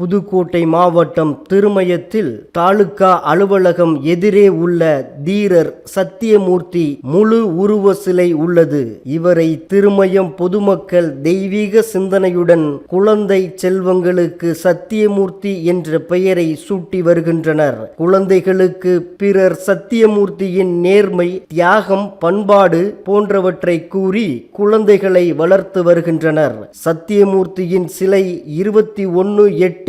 புதுக்கோட்டை மாவட்டம் திருமயத்தில் தாலுகா அலுவலகம் எதிரே உள்ள தீரர் சத்தியமூர்த்தி முழு உருவ சிலை உள்ளது. இவரை திருமயம் பொதுமக்கள் தெய்வீக சிந்தனையுடன் குழந்தை செல்வங்களுக்கு சத்தியமூர்த்தி என்ற பெயரை சூட்டி வருகின்றனர். குழந்தைகளுக்கு பிறர் சத்தியமூர்த்தியின் நேர்மை தியாகம் பண்பாடு போன்றவற்றை கூறி குழந்தைகளை வளர்த்து வருகின்றனர். சத்தியமூர்த்தியின் சிலை இருபத்தி ஒன்று எட்டு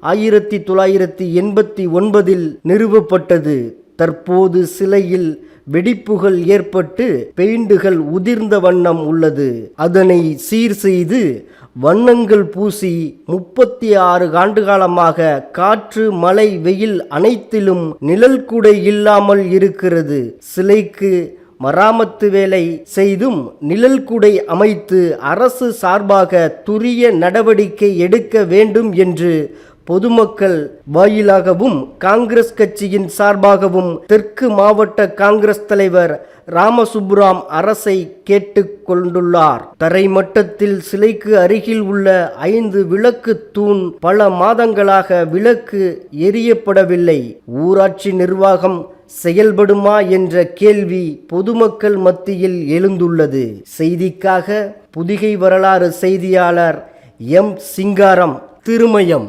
ஆயிரத்தி தொள்ளாயிரத்தி எண்பத்தி ஒன்பதில் நிறுவப்பட்டது. தற்போது சிலையில் வெடிப்புகள் ஏற்பட்டு பெயிண்டுகள் உதிர்ந்த வண்ணம் உள்ளது. அதனை சீர் செய்து வண்ணங்கள் பூசி முப்பத்தி ஆறு ஆண்டுகாலமாக காற்று மழை வெயில் அனைத்திலும் நிழல் கூட இல்லாமல் இருக்கிறது. சிலைக்கு மராமத்து வேலை செய்தும் நிழல் குடை அமைத்து அரசு சார்பாக துரிய நடவடிக்கை எடுக்க வேண்டும் என்று பொதுமக்கள் வாயிலாகவும் காங்கிரஸ் கட்சியின் சார்பாகவும் தெற்கு மாவட்ட காங்கிரஸ் தலைவர் ராமசுப்புராம் அரசை கேட்டுக்கொண்டுள்ளார் தரைமட்டத்தில் சிலைக்கு அருகில் உள்ள ஐந்து விளக்கு தூண் பல மாதங்களாக விளக்கு எரியப்படவில்லை. ஊராட்சி நிர்வாகம் செயல்படுமா என்ற கேள்வி பொதுமக்கள் மத்தியில் எழுந்துள்ளது. செய்திக்காக புதிகை வரலாறு செய்தியாளர் எம் சிங்காரம் திருமயம்.